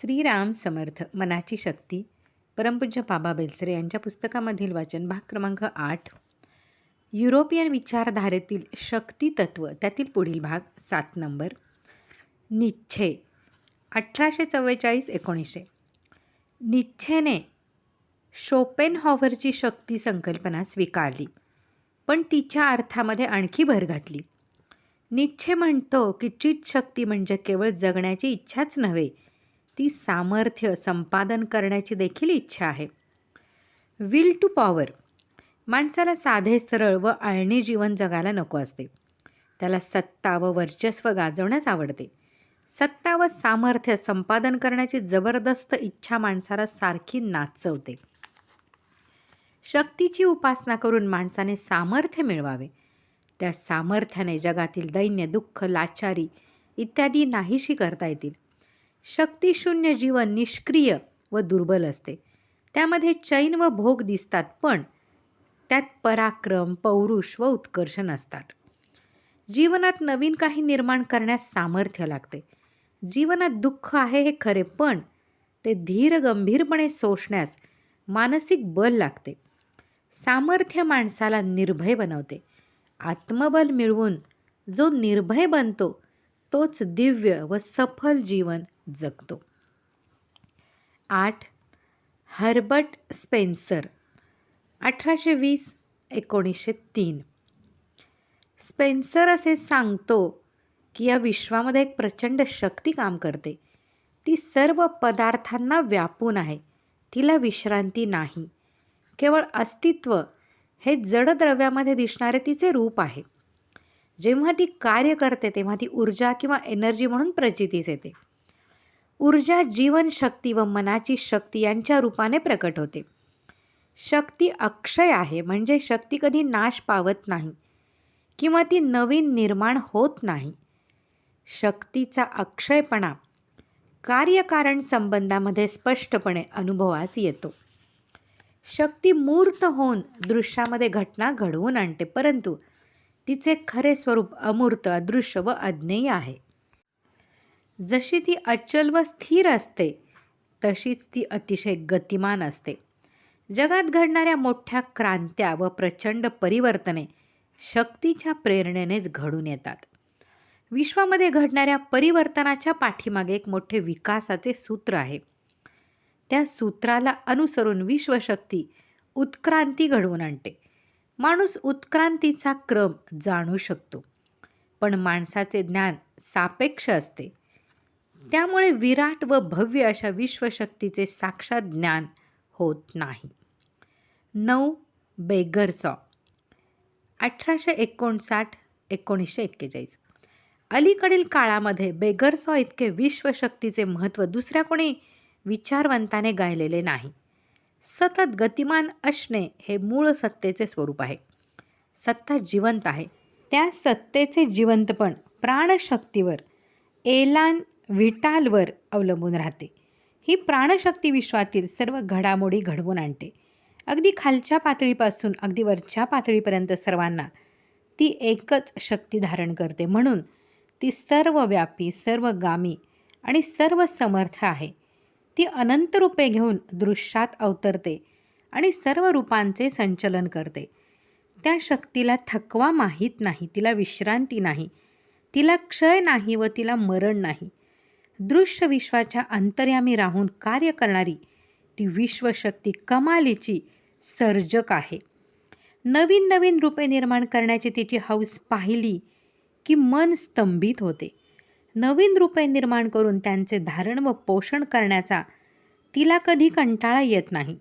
श्रीराम समर्थ मनाची शक्ती परमपूज्य बाबा बेलसरे यांच्या पुस्तकामधील वाचन भाग क्रमांक आठ. युरोपियन विचारधारेतील शक्ती तत्व त्यातील पुढील भाग सात नंबर. निच्छे अठराशे चव्वेचाळीस एकोणीसशे. निच्छेने शोपेनहॉवरची शक्ती संकल्पना स्वीकारली पण तिच्या अर्थामध्ये आणखी भर घातली. निच्छे म्हणतो की चित शक्ती म्हणजे केवळ जगण्याची इच्छाच नव्हे ती सामर्थ्य संपादन करण्याची देखील इच्छा आहे. विल टू पॉवर माणसाला साधे सरळ व आळणी जीवन जगायला नको असते. त्याला सत्ता व वर्चस्व गाजवण्यास आवडते. सत्ता व सामर्थ्य संपादन करण्याची जबरदस्त इच्छा माणसाला सारखी नाचवते. शक्तीची उपासना करून माणसाने सामर्थ्य मिळवावे. त्या सामर्थ्याने जगातील दैन्य दुःख लाचारी इत्यादी नाहीशी करता येतील. शक्तिशून्य जीवन निष्क्रिय व दुर्बल असते. त्यामध्ये चैन व भोग दिसतात पण त्यात पराक्रम पौरुष व उत्कर्ष नसतात जीवनात नवीन काही निर्माण करण्यास सामर्थ्य लागते. जीवनात दुःख आहे हे खरे पण ते धीर गंभीरपणे सोसण्यास मानसिक बल लागते. सामर्थ्य माणसाला निर्भय बनवते. आत्मबल मिळवून जो निर्भय बनतो तोच दिव्य व सफल जीवन जगतो. आठ. हर्बर्ट स्पेन्सर अठराशे वीस एकोणीसशे तीन. स्पेन्सर असे सांगतो की या विश्वामध्ये एक प्रचंड शक्ती काम करते. ती सर्व पदार्थांना व्यापून आहे. तिला विश्रांती नाही. केवळ अस्तित्व हे जडद्रव्यामध्ये दिसणारे तिचे रूप आहे. जेव्हा ती कार्य करते तेव्हा ती ऊर्जा किंवा एनर्जी म्हणून प्रचितीस येते. ऊर्जा जीवनशक्ती व मनाची शक्ती यांच्या रूपाने प्रकट होते. शक्ती अक्षय आहे म्हणजे शक्ती कधी नाश पावत नाही किंवा ती नवीन निर्माण होत नाही. शक्तीचा अक्षयपणा कार्यकारण संबंधामध्ये स्पष्टपणे अनुभवास येतो. शक्ती मूर्त होऊन दृश्यामध्ये घटना घडवून आणते परंतु तिचे खरे स्वरूप अमूर्त अदृश्य व अज्ञेय आहे. जशी ती अचल व स्थिर असते तशीच ती अतिशय गतिमान असते. जगात घडणाऱ्या मोठ्या क्रांत्या व प्रचंड परिवर्तने शक्तीच्या प्रेरणेनेच घडून येतात. विश्वामध्ये घडणाऱ्या परिवर्तनाच्या पाठीमागे एक मोठे विकासाचे सूत्र आहे. त्या सूत्राला अनुसरून विश्वशक्ती उत्क्रांती घडवून आणते. माणूस उत्क्रांतीचा क्रम जाणू शकतो. पण माणसाचे ज्ञान सापेक्ष असते. त्यामुळे विराट व भव्य अशा विश्वशक्तीचे साक्षात ज्ञान होत नाही. नऊ बेगरसॉ. अठराशे एकोणसाठ एकोणीसशे एक्केचाळीस. अलीकडील काळामध्ये बेगरसॉ इतके विश्वशक्तीचे महत्त्व दुसऱ्या कोणी विचारवंताने गायलेले नाही. सतत गतिमान असणे हे मूळ सत्तेचे स्वरूप आहे. सत्ता जिवंत आहे. त्या सत्तेचे जिवंतपण प्राणशक्तीवर एलान विटालवर अवलंबून राहते. ही प्राणशक्ती विश्वातील सर्व घडामोडी घडवून आणते. अगदी खालच्या पातळीपासून अगदी वरच्या पातळीपर्यंत सर्वांना ती एकच शक्ती धारण करते. म्हणून ती सर्वव्यापी सर्वगामी आणि सर्व समर्थ आहे. ती अनंत रूपे घेऊन दृश्यात अवतरते आणि सर्व रूपांचे संचलन करते. त्या शक्तीला थकवा माहीत नाही तिला विश्रांती नाही तिला क्षय नाही व तिला मरण नाही. दृश्य विश्वाच्या अंतर्यामी राहून कार्य करणारी ती विश्वशक्ती कमालीची सर्जक आहे. नवीन नवीन रूपे निर्माण करण्याची तिची हौस पाहिली की मन स्तंभित होते. नवीन रूपे निर्माण करून त्यांचे धारण व पोषण करण्याचा तिला कधी कंटाळा येत नाही.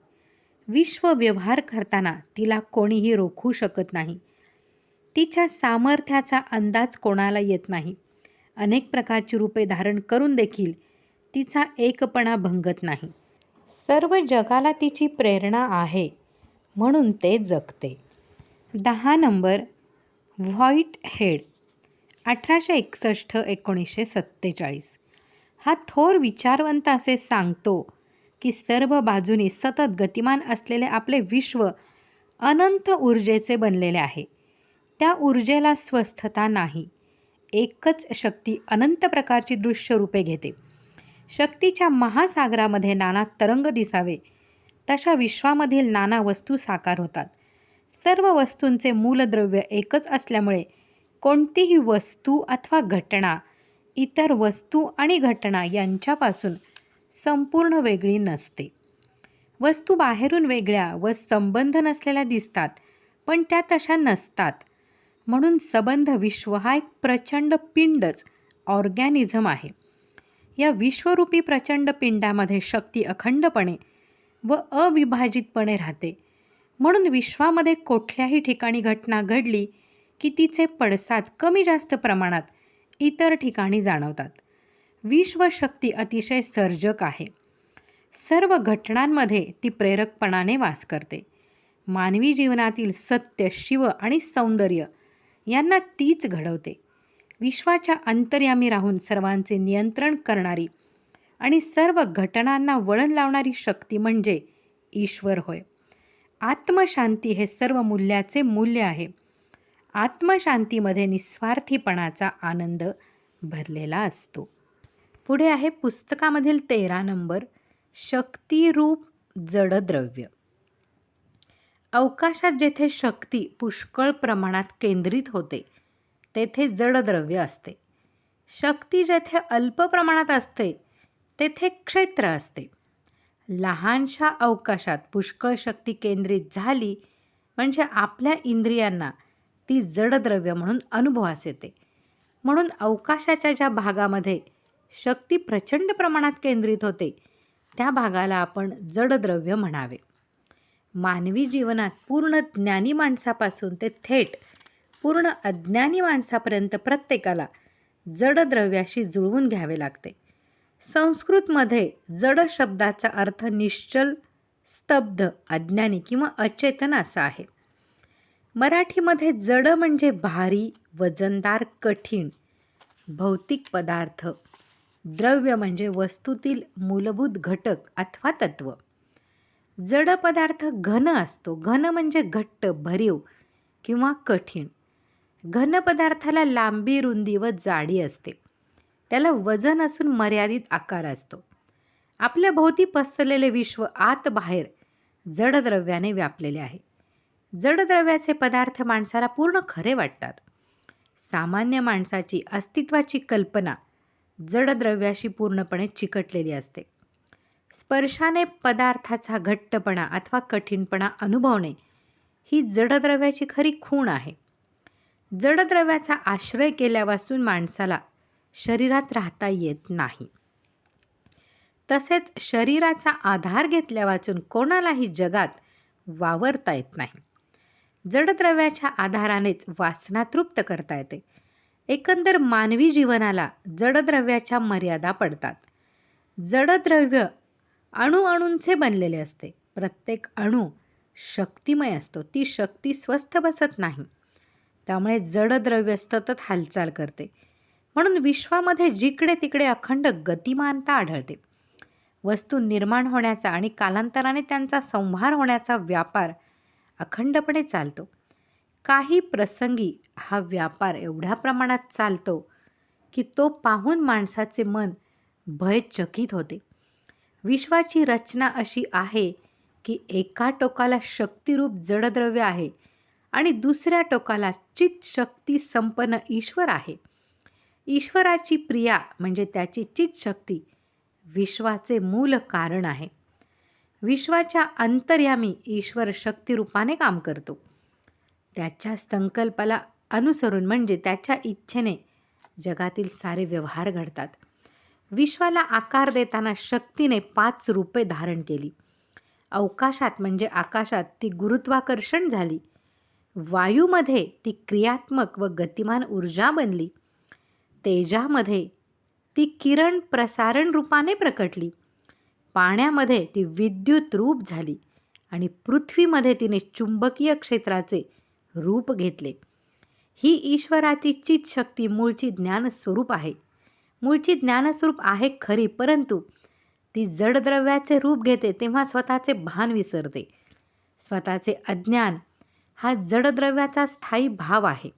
विश्व व्यवहार करताना तिला कोणीही रोखू शकत नाही. तिच्या सामर्थ्याचा अंदाज कोणाला येत नाही. अनेक प्रकारची रूपे धारण करून देखील तिचा एकपणा भंगत नाही. सर्व जगाला तिची प्रेरणा आहे म्हणून ते जगते. दहा नंबर व्हाईट हेड. अठराशे एकसष्ट एकोणीसशे सत्तेचाळीस. हा थोर विचारवंत असे सांगतो की सर्व बाजूनी सतत गतिमान असलेले आपले विश्व अनंत ऊर्जेचे बनलेले आहे. त्या ऊर्जेला स्वस्थता नाही. एकच शक्ती अनंत प्रकारची दृश्य रूपे घेते. शक्तीच्या महासागरामध्ये नाना तरंग दिसावे. तशा विश्वामधील नाना वस्तू साकार होतात. सर्व वस्तूंचे मूलद्रव्य एकच असल्यामुळे कोणतीही वस्तू अथवा घटना इतर वस्तू आणि घटना यांच्यापासून संपूर्ण वेगळी नसते. वस्तू बाहेरून वेगळ्या व संबंध नसलेल्या दिसतात पण त्या तशा नसतात. म्हणून सबंध विश्व हा एक प्रचंड पिंडच ऑर्गॅनिझम आहे. या विश्वरूपी प्रचंड पिंडामध्ये शक्ती अखंडपणे व अविभाजितपणे राहते. म्हणून विश्वामध्ये कुठल्याही ठिकाणी घटना घडली की तिचे पडसाद कमी जास्त प्रमाणात इतर ठिकाणी जाणवतात. विश्वशक्ती अतिशय सर्जक आहे. सर्व घटनांमध्ये ती प्रेरकपणाने वास करते. मानवी जीवनातील सत्य शिव आणि सौंदर्य यांना तीच घडवते. विश्वाच्या अंतर्यामी राहून सर्वांचे नियंत्रण करणारी आणि सर्व घटनांना वळण लावणारी शक्ती म्हणजे ईश्वर होय. आत्मशांती हे सर्व मूल्याचे मूल्य आहे. आत्मशांतीमध्ये निस्वार्थीपणाचा आनंद भरलेला असतो. पुढे आहे पुस्तकामधील तेरा नंबर शक्तिरूप जडद्रव्य. अवकाशात जेथे शक्ती पुष्कळ प्रमाणात केंद्रित होते तेथे जडद्रव्य असते. शक्ती जेथे अल्प प्रमाणात असते तेथे क्षेत्र असते. लहानशा अवकाशात पुष्कळ शक्ती केंद्रित झाली म्हणजे आपल्या इंद्रियांना ती जडद्रव्य म्हणून अनुभवास येते. म्हणून अवकाशाच्या ज्या भागामध्ये शक्ती प्रचंड प्रमाणात केंद्रित होते त्या भागाला आपण जडद्रव्य म्हणावे. मानवी जीवनात पूर्ण ज्ञानी माणसापासून ते थेट पूर्ण अज्ञानी माणसापर्यंत प्रत्येकाला जडद्रव्याशी जुळवून घ्यावे लागते. संस्कृतमध्ये जड शब्दाचा अर्थ निश्चल स्तब्ध अज्ञानी किंवा अचेतन असा आहे. मराठीमध्ये जड म्हणजे भारी वजनदार कठीण. भौतिक पदार्थ. द्रव्य म्हणजे वस्तूतील मूलभूत घटक अथवा तत्व. जड पदार्थ घन असतो. घन म्हणजे घट्ट भरीव किंवा कठीण. घन पदार्थाला लांबी रुंदी व जाडी असते. त्याला वजन असून मर्यादित आकार असतो. आपल्या भोवती पसरलेले विश्व आत बाहेर जडद्रव्याने व्यापलेले आहे. जडद्रव्याचे पदार्थ माणसाला पूर्ण खरे वाटतात. सामान्य माणसाची अस्तित्वाची कल्पना जडद्रव्याशी पूर्णपणे चिकटलेली असते. स्पर्शाने पदार्थाचा घट्टपणा अथवा कठीणपणा अनुभवणे ही जडद्रव्याची खरी खूण आहे. जडद्रव्याचा आश्रय केल्यापासून माणसाला शरीरात राहता येत नाही. तसेच शरीराचा आधार घेतल्यावाचून कोणालाही जगात वावरता येत नाही. जडद्रव्याच्या आधारानेच वासना तृप्त करता येते. एकंदर मानवी जीवनाला जडद्रव्याच्या मर्यादा पडतात. जडद्रव्य अणूअणूंचे बनलेले असते. प्रत्येक अणू शक्तिमय असतो. ती शक्ती स्वस्थ बसत नाही. त्यामुळे जडद्रव्य सतत हालचाल करते. म्हणून विश्वामध्ये जिकडे तिकडे अखंड गतिमानता आढळते. वस्तू निर्माण होण्याचा आणि कालांतराने त्यांचा संहार होण्याचा व्यापार अखंडपणे चालतो. काही प्रसंगी हा व्यापार एवढ्या प्रमाणात चालतो की तो पाहून माणसाचे मन भयचकित होते. विश्वाची रचना अशी आहे की एका टोकाला शक्तिरूप जडद्रव्य आहे आणि दुसऱ्या टोकाला चित शक्ती संपन्न ईश्वर आहे. ईश्वराची प्रिया म्हणजे त्याची चित शक्ती विश्वाचे मूल कारण आहे. विश्वाच्या अंतर्यामी ईश्वर शक्तिरूपाने काम करतो. त्याच्या संकल्पाला अनुसरून म्हणजे त्याच्या इच्छेने जगातील सारे व्यवहार घडतात. विश्वाला आकार देताना शक्तीने पाच रूपे धारण केली. अवकाशात म्हणजे आकाशात ती गुरुत्वाकर्षण झाली. वायूमध्ये ती क्रियात्मक व गतिमान ऊर्जा बनली. तेजामध्ये ती किरण प्रसारण रूपाने प्रकटली. पाण्यामध्ये ती विद्युत रूप झाली आणि पृथ्वीमध्ये तिने चुंबकीय क्षेत्राचे रूप घेतले. ही ईश्वराची चित शक्ती मूळची ज्ञानस्वरूप आहे. मूळची ज्ञानस्वरूप आहे खरी परंतु ती जडद्रव्याचे रूप घेते तेव्हा स्वतःचे भान विसरते. स्वतःचे अज्ञान हा जडद्रव्याचा स्थायी भाव आहे.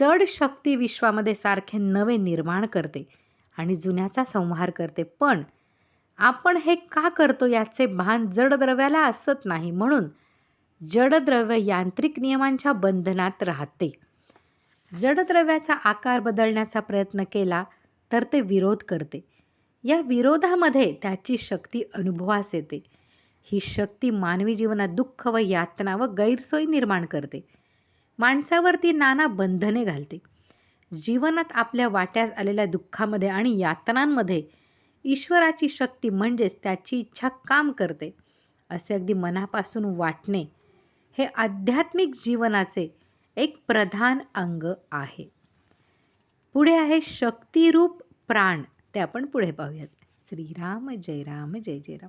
जड शक्ती विश्वामध्ये सारखे नवे निर्माण करते आणि जुन्याचा संहार करते पण आपण हे का करतो याचे भान जडद्रव्याला असत नाही म्हणून जडद्रव्य यांत्रिक नियमांच्या बंधनात राहते. जडद्रव्याचा आकार बदलण्याचा प्रयत्न केला तर ते विरोध करते. या विरोधामध्ये त्याची शक्ती अनुभवास येते. ही शक्ती मानवी जीवनात दुःख व यातना व गैरसोयी निर्माण करते. माणसावरती नाना बंधने घालते. जीवनात आपल्या वाट्यास आलेल्या दुःखामध्ये आणि यातनांमध्ये ईश्वराची शक्ती म्हणजेच त्याची इच्छा काम करते असे अगदी मनापासून वाटणे हे आध्यात्मिक जीवनाचे एक प्रधान अंग आहे. पुढे आहे शक्तिरूप प्राण ते आपण पुढे पाहूयात. श्रीराम जय राम जय जय राम.